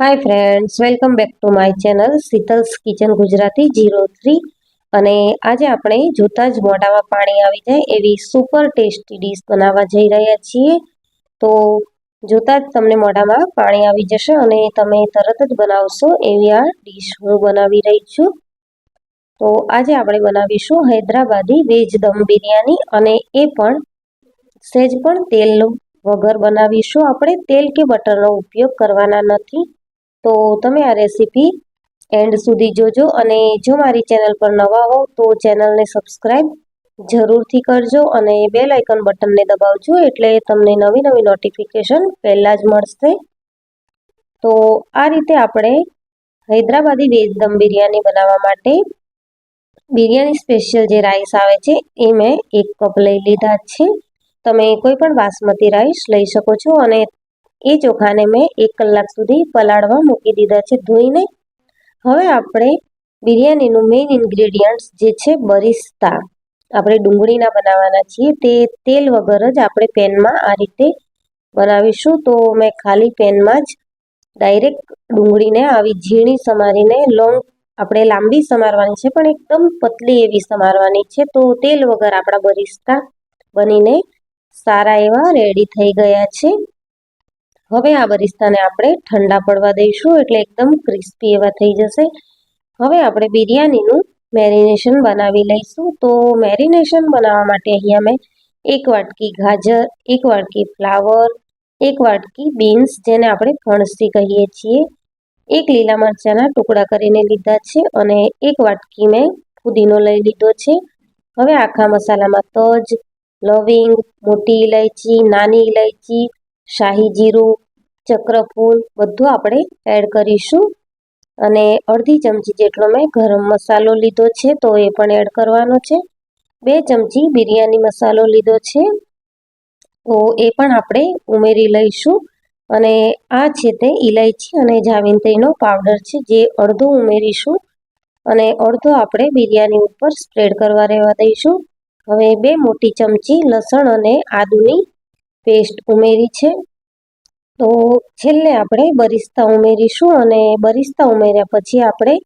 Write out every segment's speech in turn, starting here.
Hi friends welcome back to my channel Sheetal's kitchen Gujarati zero three અને આજે આપણે જોતાં જ મોઢામાં પાણી આવી જાય એવી સુપર ટેસ્ટી ડીશ બનાવવા જઈ રહ્યા છીએ. તો જોતાં જ તમને મોઢામાં પાણી આવી જશે અને તમે તરત જ બનાવશો એવી આ ડીશ હું બનાવી રહી છું. તો આજે આપણે બનાવીશું હૈદરાબાદી વેજ દમ બિરયાની અને એ પણ સહેજ પણ તેલ વગર બનાવીશું. આપણે તેલ કે બટરનો ઉપયોગ કરવાના નથી. તો તમે આ રેસીપી એન્ડ સુધી જોજો અને જો મારી ચેનલ પર નવા હો તો ચેનલને સબસ્ક્રાઈબ જરૂરથી કરજો અને બેલ આઇકન બટનને દબાવજો એટલે તમને નવી નવી નોટિફિકેશન પહેલાં જ મળશે. તો આ રીતે આપણે હૈદરાબાદી વેજ દમ બિરયાની બનાવવા માટે બિરયાની સ્પેશિયલ જે રાઈસ આવે છે એ મેં એક કપ લઈ લીધા છે. તમે કોઈ પણ બાસમતી રાઈસ લઈ શકો છો અને એ ચોખાને મેં એક કલાક સુધી પલાળવા મૂકી દીધા છે ધોઈને. હવે આપણે બિરયાનીનું મેઇન ઇન્ગ્રેડિયન્ટ્સ જે છે બરિસ્તા. આપણે ડુંગળીના બનાવવાના છીએ. તે તેલ વગર જ આપણે પેનમાં આ રીતે બનાવીશું. તો મેં ખાલી પેનમાં જ ડાયરેક્ટ ડુંગળીને આવી ઝીણી સમારીને લોંગ આપણે લાંબી સમારવાની છે, પણ એકદમ પતલી એવી સમારવાની છે. તો તેલ વગર આપણા બરિસ્તા બનીને સારા એવા રેડી થઈ ગયા છે. હવે આ બરિસ્તાને આપણે ઠંડા પડવા દઈશું એટલે એકદમ ક્રિસ્પી એવા થઈ જશે. હવે આપણે બિરયાનીનું મેરિનેશન બનાવી લઈશું. તો મેરિનેશન બનાવવા માટે અહીંયા મેં એક વાટકી ગાજર, એક વાટકી ફ્લાવર, એક વાટકી બીન્સ, જેને આપણે ફણસી કહીએ છીએ, એક લીલા મરચાંના ટુકડા કરીને લીધા છે અને એક વાટકી મેં ફુદીનો લઈ લીધો છે. હવે આખા મસાલામાં તજ, લવિંગ, મોટી ઇલાયચી નાની ઇલાયચી શાહી જીરું ચક્રફૂલ બધું આપણે એડ કરીશું. અને અડધી ચમચી જેટલો મેં ગરમ મસાલો લીધો છે, તો એ પણ એડ કરવાનો છે. બે ચમચી બિરયાની મસાલો લીધો છે, તો એ પણ આપણે ઉમેરી લઈશું. અને આ છે તે ઇલાયચી અને જાવિંત્રીનો પાવડર છે, જે અડધો ઉમેરીશું. અને અડધો આપણે બિરયાની ઉપર સ્પ્રેડ કરવા રહેવા દઈશું. હવે બે મોટી ચમચી લસણ અને આદુની પેસ્ટ ઉમેરી છે. તો છેલ્લે આપણે બરિસ્તા ઉમેરીશું અને બરિસ્તા ઉમેર્યા પછી આપણે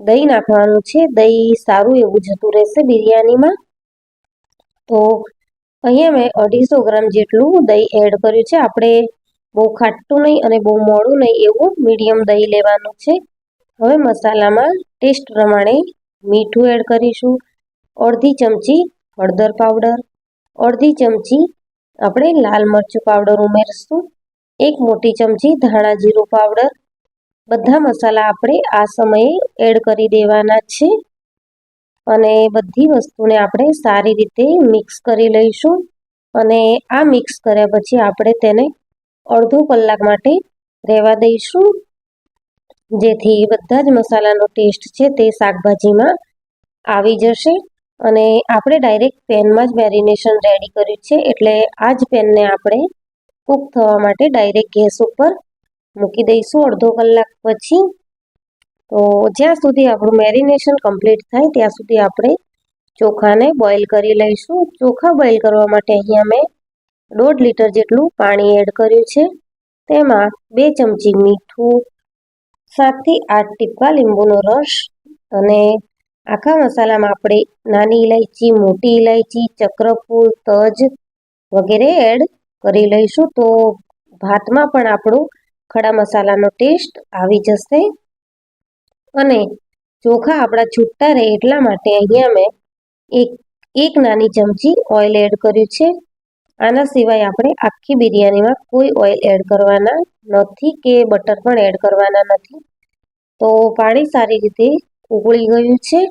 દહીં નાખવાનું છે. દહીં સારું એવું જતું રહેશે બિરયાનીમાં. તો અહીંયા મેં અઢીસો ગ્રામ જેટલું દહીં એડ કર્યું છે. આપણે બહુ ખાટું નહીં અને બહુ મોડું નહીં એવું મીડિયમ દહીં લેવાનું છે. હવે મસાલામાં ટેસ્ટ પ્રમાણે મીઠું એડ કરીશું. અડધી ચમચી હળદર પાવડર, અડધી ચમચી આપણે લાલ મરચું પાવડર ઉમેરશું, એક મોટી ચમચી ધાણા જીરું પાવડર. બધા મસાલા આપણે આ સમયે એડ કરી દેવાના છે અને બધી વસ્તુને આપણે સારી રીતે મિક્સ કરી લઈશું અને આ મિક્સ કર્યા પછી આપણે તેને અડધો કલાક માટે રહેવા દઈશું. જેથી બધા જ મસાલાનો ટેસ્ટ છે તે શાકભાજીમાં આવી જશે. અને આપણે ડાયરેક્ટ પેનમાં જ મેરિનેશન રેડી કર્યું છે, એટલે આ જ પેનને આપણે કૂક થવા માટે ડાયરેક્ટ ગેસ ઉપર મૂકી દઈશું અડધો કલાક પછી. તો જ્યાં સુધી આપણું મેરિનેશન કમ્પ્લીટ થાય, ત્યાં સુધી આપણે ચોખાને બોઇલ કરી લઈશું. ચોખા બોઇલ કરવા માટે અહીંયા મેં દોઢ લીટર જેટલું પાણી એડ કર્યું છે. તેમાં બે ચમચી મીઠું, સાતથી આઠ ટીપા લીંબુનો રસ અને આખા મસાલામાં આપણે નાની ઇલાયચી મોટી ઇલાયચી ચક્રફૂલ, તજ વગેરે એડ કરી લઈશું. તો ભાતમાં પણ આપણો ખડા મસાલાનો ટેસ્ટ આવી જશે. અને ચોખા આપણા છૂટતા રહે એટલા માટે અહીંયા મેં એક એક નાની ચમચી ઓઇલ એડ કર્યું છે. આના સિવાય આપણે આખી બિરયાનીમાં કોઈ ઓઇલ એડ કરવાના નથી કે બટર પણ એડ કરવાના નથી. તો પાણી સારી રીતે ઉકળી ગયું છે.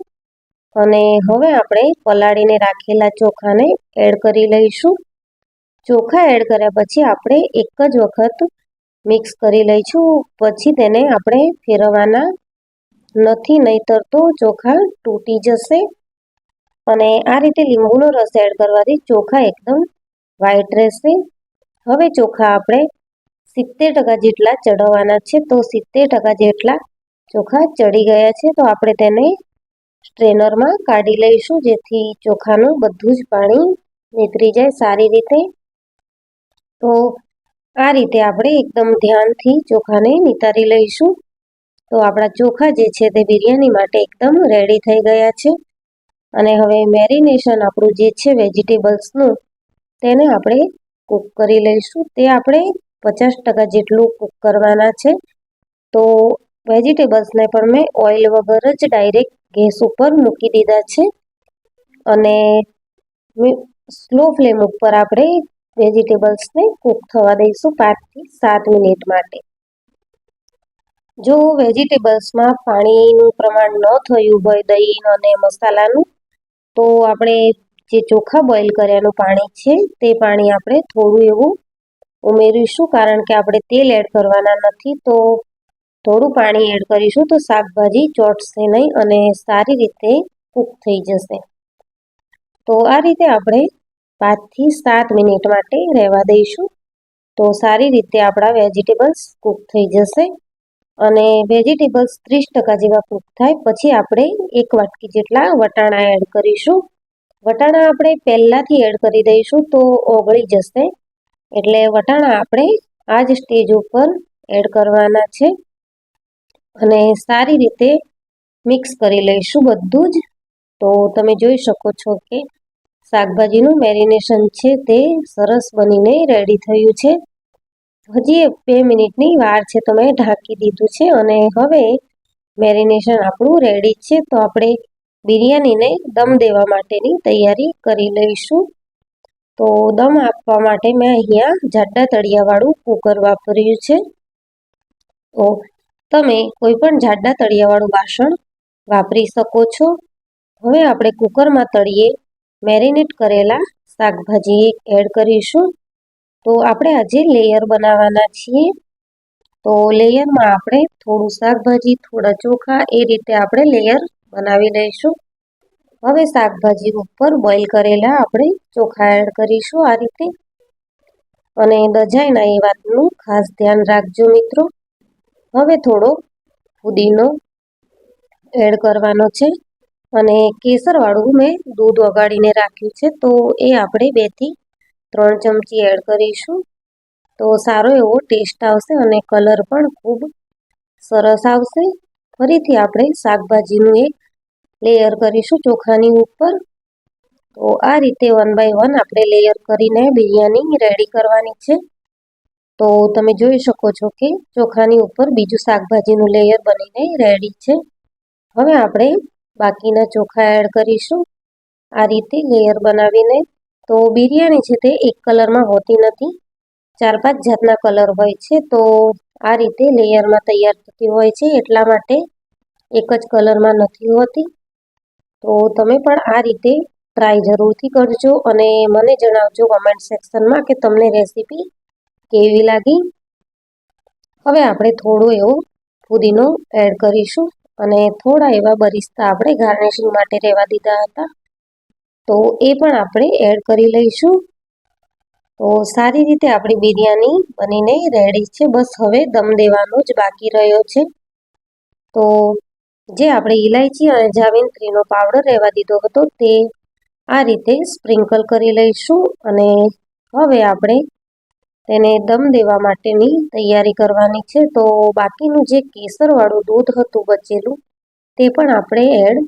અને હવે આપણે પલાળીને રાખેલા ચોખાને એડ કરી લઈશું. ચોખા એડ કર્યા પછી આપણે એક જ વખત મિક્સ કરી લઈશું. પછી તેને આપણે ફેરવવાના નથી, નહીતર તો ચોખા તૂટી જશે. અને આ રીતે લીંબુનો રસ એડ કરવાથી ચોખા એકદમ વ્હાઈટ રહેશે. હવે ચોખા આપણે સિત્તેર ટકા જેટલા ચડવવાના છે, તો સિત્તેર ટકા જેટલા ચોખા ચડી ગયા છે, તો આપણે તેને સ્ટ્રેનરમાં કાઢી લઈશું, જેથી ચોખાનું બધું જ પાણી નીતરી જાય સારી રીતે. તો આ રીતે આપણે એકદમ ધ્યાનથી ચોખાને નિતારી લઈશું. તો આપણા ચોખા જે છે તે બિરયાની માટે એકદમ રેડી થઈ ગયા છે. અને હવે મેરિનેશન આપણું જે છે વેજીટેબલ્સનું, તેને આપણે કૂક કરી લઈશું. તે આપણે પચાસ ટકા જેટલું કૂક કરવાના છે. તો વેજીટેબલ્સને પણ મેં ઓઇલ વગર જ ડાયરેક્ટ ગેસ ઉપર મૂકી દીધા છે. અને સ્લો ફ્લેમ ઉપર આપણે વેજીટેબલ્સને કૂક થવા દઈશું પાંચથી સાત મિનિટ માટે. જો વેજીટેબલ્સમાં પાણીનું પ્રમાણ ન થયું હોય, દહીં અને મસાલાનું, તો આપણે જે ચોખા બોઇલ કર્યાનું પાણી છે, તે પાણી આપણે થોડું એવું ઉમેરીશું, કારણ કે આપણે તેલ એડ કરવાના નથી, તો થોડું પાણી એડ કરીશું તો શાકભાજી ચોટશે નહીં અને સારી રીતે કૂક થઈ જશે. તો આ રીતે આપણે પાંચથી સાત મિનિટ માટે રહેવા દઈશું. તો સારી રીતે આપણા વેજીટેબલ્સ કૂક થઈ જશે અને વેજીટેબલ્સ ત્રીસ ટકા જેવા કૂક થાય પછી આપણે એક વાટકી જેટલા વટાણા એડ કરીશું. વટાણા આપણે પહેલાંથી એડ કરી દઈશું તો ઓગળી જશે. એટલે વટાણા આપણે આ જ સ્ટેજ ઉપર એડ કરવાના છે. અને સારી રીતે મિક્સ કરી લઈશું બધું જ. તો તમે જોઈ શકો છો કે શાકભાજીનું મેરિનેશન છે તે સરસ બનીને રેડી થયું છે. હજી બે મિનિટની વાર છે તો મેં ઢાંકી દીધું છે અને હવે મેરિનેશન આપણું રેડી છે. તો આપણે બિરયાનીને દમ દેવા માટેની તૈયારી કરી લઈશું. તો દમ આપવા માટે મેં અહીંયા જાડા તળિયાવાળું કુકર વાપર્યું છે. તો તમે કોઈ પણ જાડા તળિયાવાળું વાસણ વાપરી શકો છો. હવે આપણે કુકરમાં તળીએ મેરિનેટ કરેલા શાકભાજી એડ કરીશું. તો આપણે આજે લેયર બનાવવાના છીએ. તો લેયરમાં આપણે થોડું શાકભાજી થોડા ચોખા એ રીતે આપણે લેયર બનાવી લઈશું હવે શાકભાજી ઉપર બોઇલ કરેલા આપણે ચોખા એડ કરીશું આ રીતે. અને દજાય ના એ વાતનું ખાસ ધ્યાન રાખજો મિત્રો. હવે થોડો પુદીનો એડ કરવાનો છે અને કેસરવાળું મેં દૂધ ઓગાળીને રાખ્યું છે, તો એ આપણે બેથી ત્રણ ચમચી એડ કરીશું. તો સારો એવો ટેસ્ટ આવશે અને કલર પણ ખૂબ સરસ આવશે. ફરીથી આપણે શાકભાજીનું એક લેયર કરીશું ચોખાની ઉપર. તો આ રીતે વન બાય વન આપણે લેયર કરીને બિરયાની રેડી કરવાની છે. તો તમે જોઈ શકો છો કે ચોખાની ઉપર બીજું શાકભાજીનું લેયર બનીને રેડી છે. હવે આપણે બાકીના ચોખા એડ કરીશું. આ રીતે લેયર બનાવીને તો બિરયાની છે તે એક કલરમાં હોતી નથી. ચાર પાંચ જાતના કલર હોય છે તો આ રીતે લેયરમાં તૈયાર થતી હોય છે એટલા માટે એક જ કલરમાં નથી હોતી. તો તમે પણ આ રીતે ટ્રાય જરૂરથી કરજો અને મને જણાવજો કમેન્ટ સેક્શનમાં કે તમને રેસીપી કેવી લાગી? હવે આપણે થોડો એવો પુદીનો એડ કરીશું અને થોડા એવા બરિસ્તા આપણે ગાર્નિશિંગ માટે રહેવા દીધા હતા. તો એ પણ આપણે એડ કરી લઈશું. તો સારી રીતે આપણી બિરયાની બનીને રેડી છે. બસ હવે દમ દેવાનો જ બાકી રહ્યો છે. તો જે આપણે ઇલાયચી અને જાવિંત્રીનો પાવડર રહેવા દીધો હતો તે આ રીતે સ્પ્રિંકલ કરી લઈશું અને હવે આપણે તેને દમ દેવા માટેની તૈયારી કરવાની છે. તો બાકીનું જે કેસરવાળું દૂધ હતું બચેલું, તે પણ આપણે એડ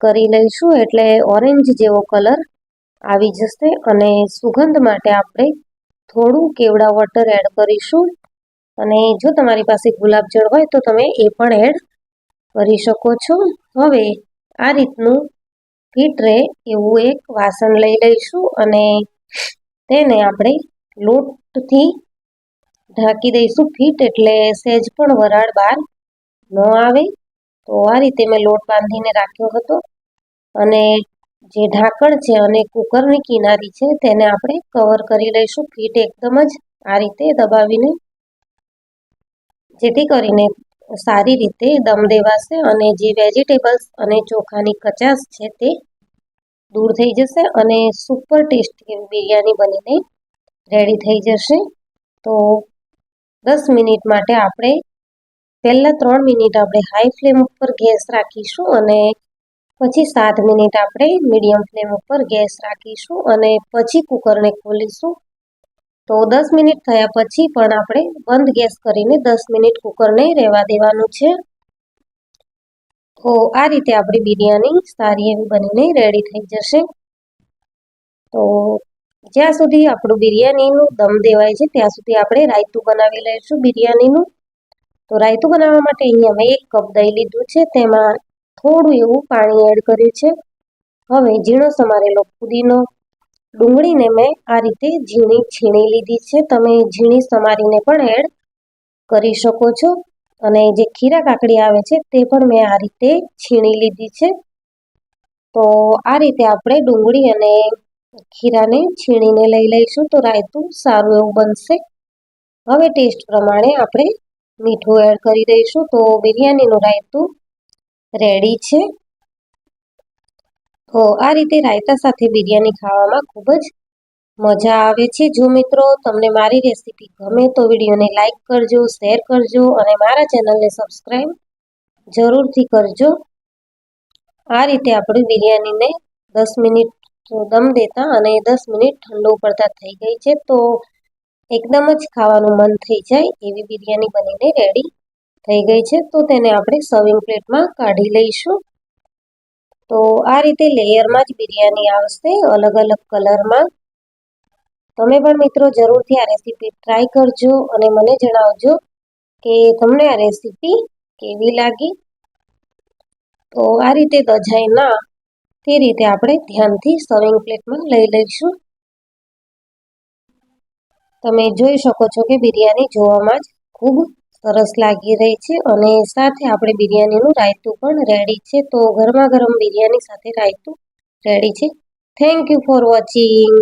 કરી લઈશું. એટલે ઓરેન્જ જેવો કલર આવી જશે અને સુગંધ માટે આપણે થોડું કેવડા વોટર એડ કરીશું. અને જો તમારી પાસે ગુલાબજળ હોય તો તમે એ પણ એડ કરી શકો છો. હવે આ રીતનું ફીટ રહે એવું એક વાસણ લઈ લઈશું અને તેને આપણે લોટથી ઢાંકી દઈશું. ફીટ એટલે સહેજ પણ વરાળ બહાર ન આવે. તો આ રીતે મેં લોટ બાંધીને રાખ્યો હતો. અને જે ઢાંકણ છે અને કુકરની કિનારી છે તેને આપણે કવર કરી લઈશું. ફીટ એકદમ જ આ રીતે દબાવીને. જેથી કરીને સારી રીતે દમ દેવાશે અને જે વેજીટેબલ્સ અને ચોખાની કચાશ છે તે દૂર થઈ જશે અને સુપર ટેસ્ટી બિરયાની બનીને રેડી થઈ જશે. તો દસ મિનિટ માટે આપણે પહેલાં ત્રણ મિનિટ આપણે હાઈ ફ્લેમ ઉપર ગેસ રાખીશું અને પછી સાત મિનિટ આપણે મીડિયમ ફ્લેમ ઉપર ગેસ રાખીશું અને પછી કુકરને ખોલીશું. તો દસ મિનિટ થયા પછી પણ આપણે બંધ ગેસ કરીને દસ મિનિટ કુકરને રહેવા દેવાનું છે. તો આ રીતે આપણી બિરયાની સારી એવી બનીને રેડી થઈ જશે. તો જ્યાં સુધી આપણું બિરયાનીનું દમ દેવાય છે, ત્યાં સુધી આપણે રાયતું બનાવી લઈશું બિરયાનીનું. તો રાયતું બનાવવા માટે અહીંયા મેં એક કપ દહીં લીધું છે, તેમાં થોડું એવું પાણી એડ કર્યું છે. હવે ઝીણો સમારેલો પુદીનો ડુંગળીને મેં આ રીતે ઝીણી છીણી લીધી છે. તમે ઝીણી સમારીને પણ એડ કરી શકો છો. અને જે ખીરા કાકડી આવે છે, તે પણ મેં આ રીતે છીણી લીધી છે. તો આ રીતે આપણે ડુંગળી અને ખીરાને છીણીને લઈ લઈશું તો રાયતું સારું એવું બનશે. હવે ટેસ્ટ પ્રમાણે આપણે મીઠું એડ કરી દઈશું તો બિરયાનીનું રાયતું રેડી છે. તો આ રીતે રાયતા સાથે બિરયાની ખાવામાં ખૂબ જ મજા આવે છે. જો મિત્રો તમને મારી રેસીપી ગમે તો વિડીયોને લાઇક કરજો, શેર કરજો અને મારા ચેનલને સબસ્ક્રાઈબ જરૂરથી કરજો. આ રીતે આપણે બિરયાનીને દસ મિનિટ દમ દેતા અને દસ મિનિટ ઠંડુ પડતા થઈ ગઈ છે, તો એકદમ જ ખાવાનું મન થઈ જાય એવી બિરયાની બનીને રેડી થઈ ગઈ છે, તો તેને આપણે સર્વિંગ પ્લેટમાં કાઢી લઈશું. તો આ રીતે લેયરમાં જ બિરયાની આવશે અલગ અલગ કલરમાં તમે પણ મિત્રો જરૂરથી આ રેસીપી ટ્રાય કરજો અને મને જણાવજો કે તમને આ રેસીપી કેવી લાગી. તો આ રીતે દજાય ના તે રીતે આપણે ધ્યાનથી સર્વિંગ પ્લેટમાં લઈ લઈશું. તમે જોઈ શકો છો કે બિરયાની જોવામાં જ ખૂબ સરસ લાગી રહી છે અને સાથે આપણે બિરયાનીનું રાયતું પણ રેડી છે. તો ગરમા ગરમ બિરયાની સાથે રાયતું રેડી છે. Thank you for watching